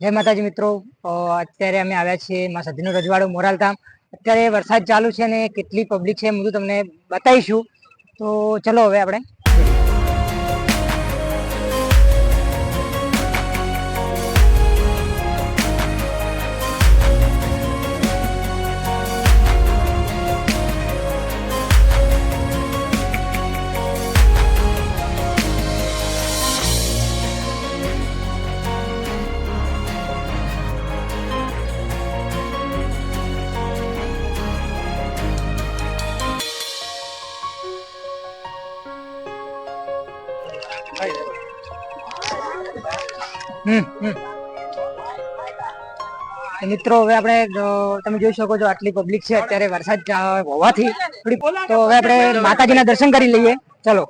જય માતાજી મિત્રો. અત્યારે અમે આવ્યા છીએ માં સદીનો રજવાડો મોરાલધામ અત્યારે વરસાદ ચાલુ છે અને કેટલી પબ્લિક છે હું તમને બતાવીશું. તો ચલો હવે આપણે મિત્રો, હવે આપણે તમે જોઈ શકો છો આટલી પબ્લિક છે. અત્યારે વરસાદ હોવાથી થોડી તો હવે આપણે માતાજીના દર્શન કરી લઈએ. ચલો.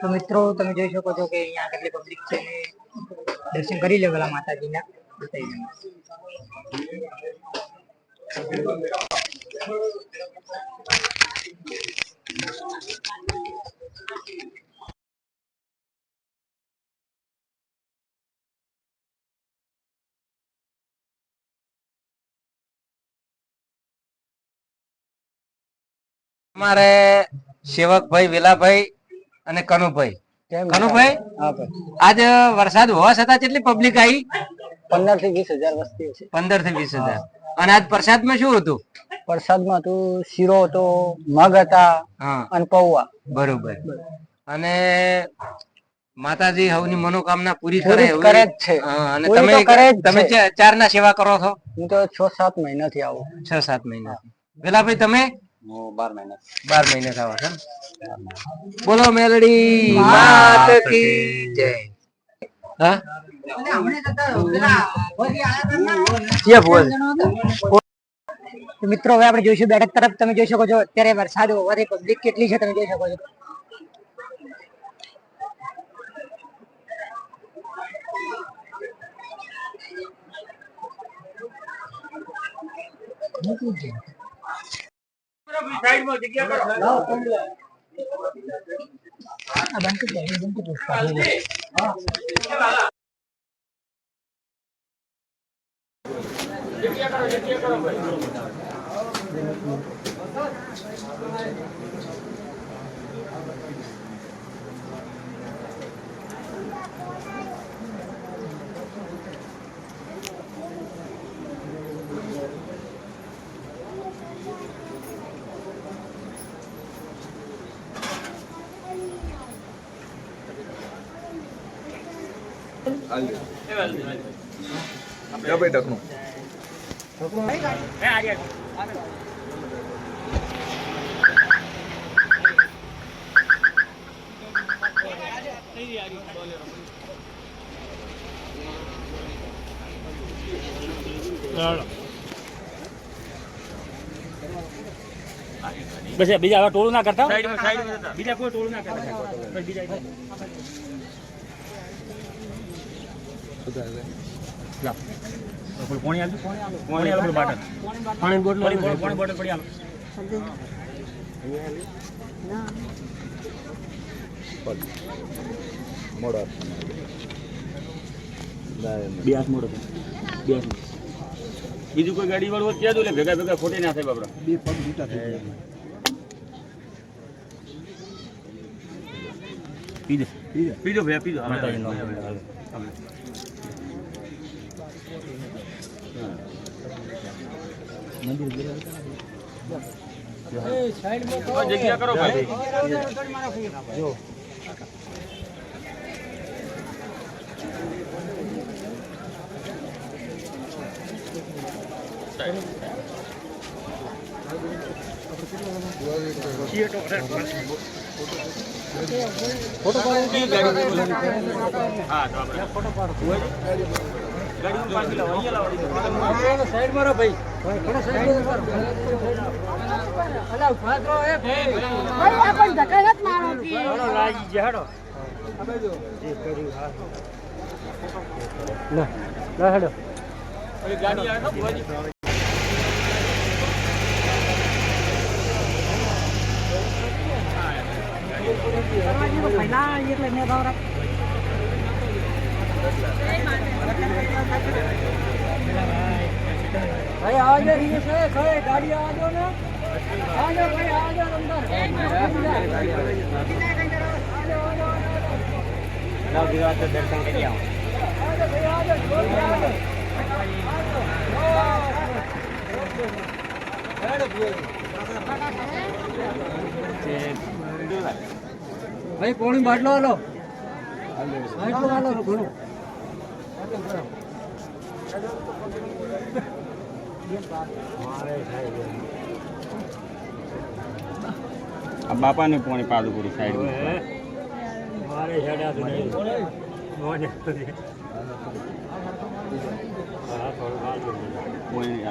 તો મિત્રો, તમે જોઈ શકો છો કે અહીંયા કેટલી પબ્લિક છે. દર્શન કરી લે પેલા માતાજીના. અમારે સેવકભાઈ વેલાભાઈ અને કનુભાઈ. કનુભાઈ? આજ વરસાદ હોવા છતાં કેટલી પબ્લિક આવી? પંદરથી વીસ હજાર વસ્તી છે. પંદરથી વીસ હજાર. અને આજ પ્રસાદમાં શું હતું? વરસાદમાં હતું શીરો હતો મગ હતા અને પૌવા. બરોબર. અને માતાજી હવની મનોકામના પૂરી કરે કરે જ છે. અને તમે તમે ચાર ના સેવા કરો છો? હું તો છ સાત મહિનાથી આવું. છ સાત મહિના પેલા ભાઈ તમે? બાર મહિના. થવા છે બોલો મેલડી માત કી જય. હા? મિત્રો હવે આપણે જોઈશું બેઠક તરફ. તમે જોઈ શકો છો અત્યારે વરસાદ હોવાથી પબ્લિક કેટલી છે તમે જોઈ શકો છો. આ બંધ કરી દે, કરી દે. બસ બીજા ટોળું ના કરતા બીજા કોઈ ટોળું ના કરતા. બીજા પાણી બાટલ. પાણી બોટલ. પડી મોડો થયો. બે હાથ મોડો. બીજું કોઈ ગાડી વાળું ત્યાં દો લે. ભેગા ભેગા ખોટી ના થાય બાપરા બે પગ જૂટા થઈ પીધો પીધો ભૈયા પીધો જગ્યા કરો ભાઈ હા તો આપણે ફોટો પાડો. સાઈડ મારો ભાઈ. લાગી ગયા ના ના હેડો. ગાડી આવે ભાઈ આવજો રીસ છે ભાઈ ગાડી આવજો ને આવજો ભાઈ આવજો અંદર ભાઈ પોણી બાટલો હાલો બાટલો હાલો ઘણો આ બાપાને પોણી પાદુપુરી સાઈડ સાઈડ પોણી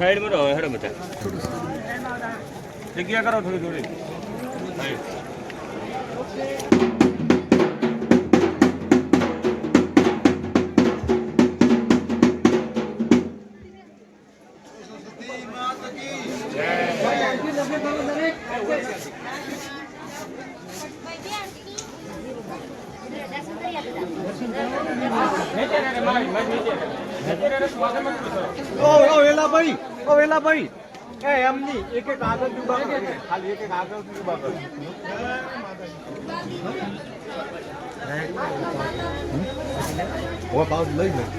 साइड में रहो हर बता थोड़ी क्या करो थोड़ी थोड़ी ગયા બાપાને ખાલી એક બધા જગ્યા કરો? થોડી લઈ સાઈડ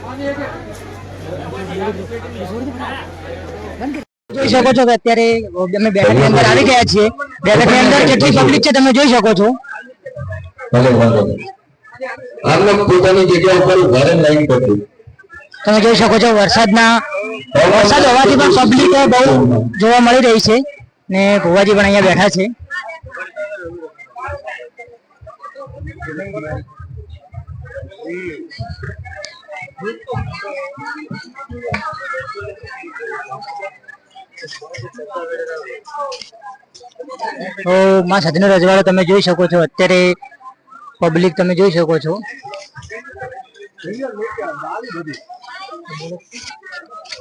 જોઈ શકો છો કે અત્યારે અમે બેઠકની અંદર આવી ગયા છીએ. બેઠકની અંદર કેટલી પબ્લિક છે તમે જોઈ શકો છો. આમને પોતાની જગ્યા ઉપર ઘરે લાઈન તમે જોઈ શકો છો વરસાદના વરસાદ હોવાથી પણ પબ્લિક બહુ જોવા મળી રહી છે ને ભુવાજી પણ અહીંયા બેઠા છે. તો માં સદનો રજવાડો તમે જોઈ શકો છો. અત્યારે પબ્લિક તમે જોઈ શકો છો.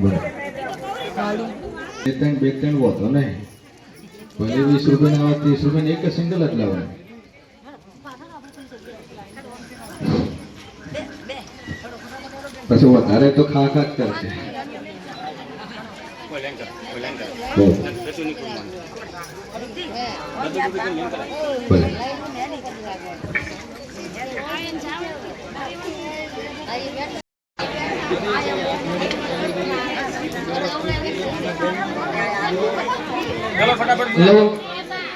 બરાબર બે ત્રણ બે ત્રણ હોતો નહીં ભલે વીસ રૂપિયા આવે ત્રીસ રૂપિયા એક સિંગલ જ લાવવાનું પછી વધારે તો ખા ખા જ કરશે કોઈ લેન કર કોઈ લેન કર બોલો. જતું નહીં કોઈ માન ભલે ચલો ફટાફટ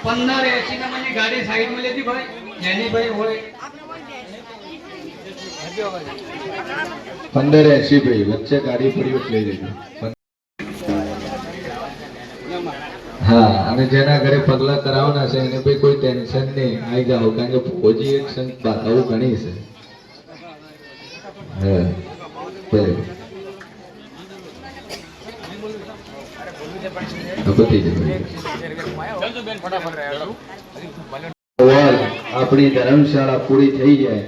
પંદર એસી નંબરની ગાડી સાઈડમાં લેતી ભાઈ. જેનીભાઈ હોય. પંદર એસી ભાઈ, વચ્ચે ગાડી પડી લઈ લેજો. હા, અને જેના ઘરે પગલા કરાવવાના છે, એને ભાઈ કોઈ ટેન્શન નહીં. આવી જાઓ, કારણ કે ફોજી એક સંત બાધાઓ ઘણી છે. હા. આપણી ધર્મશાળા પૂરી થઈ જાય.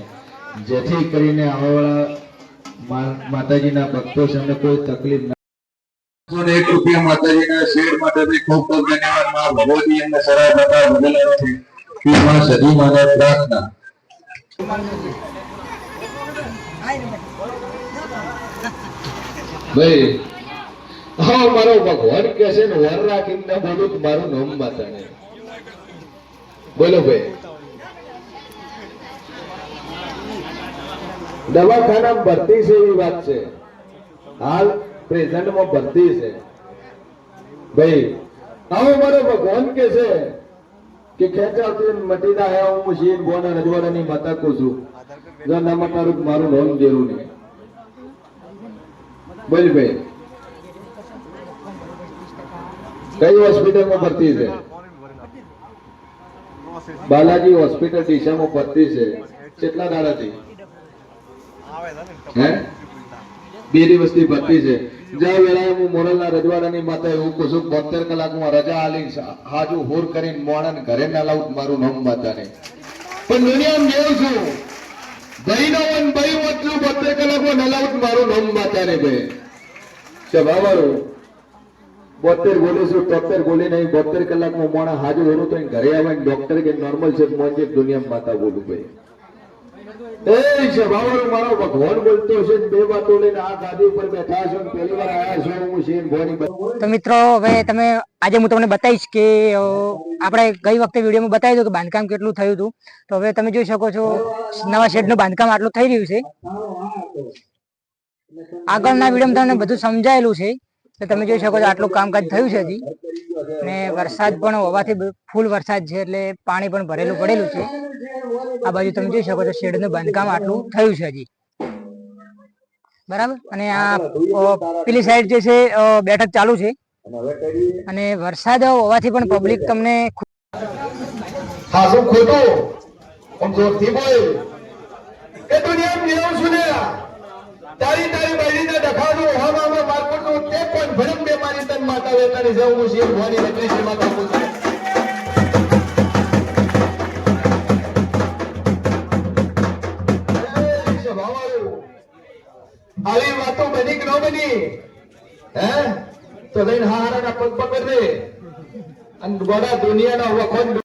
જેથી કરીને આવવાળા માતાજીના ભક્તો સામે કોઈ તકલીફ ના એક રૂપિયા માતાજીના શેર માટે ખૂબ ખૂબ ધન્યવાદ. માં ભગવતી એમને સરળ શ્રી માં સદી માને પ્રાર્થના. ભાઈ. હા, મારો ભગવાન કે છે ને, વર રાખીને બોલું મારું નામ માતાને બોલો ભાઈ. દવાખાના ભરતી છે એવી વાત છે. હાલ પ્રેઝન્ટમાં ભરતી છે. ભાઈ, આવો મારો ભગવાન કે છે કે ખેંચાવતી મટીદા હે હું શીન ગોના રજવાડાની માતા કહું છું. જો ના મટારું મારું નોમ જેરું નહીં બોલ ભાઈ. કઈ હોસ્પિટલમાં ભરતી છે? બાલાજી હોસ્પિટલ દિશામાં ભરતી છે. કેટલા દાડાથી? હે? બે દિવસથી ભરતી છે. જ્યાં વેળાએ હું મોરલના રજવાડાની માતા એવું કહું છું, બોતેર કલાકમાં રજા આલી હાજુ હોર કરીને મોણન ઘરે ના લાવું, મારું નામ માતાને. પણ દુનિયામાં જેવું છું એટલું બોતેર કલાકમાં ના લાવું તો મારું નામ માતાને ભાઈ સભાવાળું બોતેર ગોલી શું? તોતેર ગોલી નહીં, બોતેર કલાકમાં મોણા હાજર હોરું તો ઘરે આવે ડોક્ટર કે નોર્મલ છે, મોંજે દુનિયામાં માતા બોલું ભાઈ. એ સભાવાળો મારો ભગવાન બોલતો છે બે વાતો લઈને આ ગાદી ઉપર બેઠા છો પહેલી વાર આયા છો હું શેન ભવાની તો મિત્રો હવે તમે આજે હું તમને બતાવીશ કે આપણે ગઈ વખતે વિડીયોમાં બતાવી દઉં કે બાંધકામ કેટલું થયું હતું. તો હવે તમે જોઈ શકો છો નવા શેડનું બાંધકામ આટલું થઈ રહ્યું છે. આગળના વિડીયોમાં તમને બધું સમજાયેલું છે. તો તમે જોઈ શકો છો આટલું કામકાજ થયું છે હજી. અને વરસાદ પણ હોવાથી ફૂલ વરસાદ છે એટલે પાણી પણ ભરેલું પડેલું છે. આ બાજુ તમે જોઈ શકો છો શેડનું બાંધકામ આટલું થયું છે હજી. બરાબર? અને આ પેલી સાઈડ જે છે બેઠક ચાલુ છે. અને વરસાદ હોવાથી પણ પબ્લિક તમને હાસું ખોટું આમ જોરથી બોલ. એ દુનિયા જેવું છું ને તારી તારી બૈરીને ડખાનું હવામાં મારકુટનું તે પણ ભરમ બે વેતાની જવું શેર ભવાની નકલી છે માતા બોલતી એ સ્વભાવવાળું. આવી વાતો બની કે ન બની? હે? તો લઈને હારાના પગ પકડ દે અને ગોડા દુનિયાના વખોન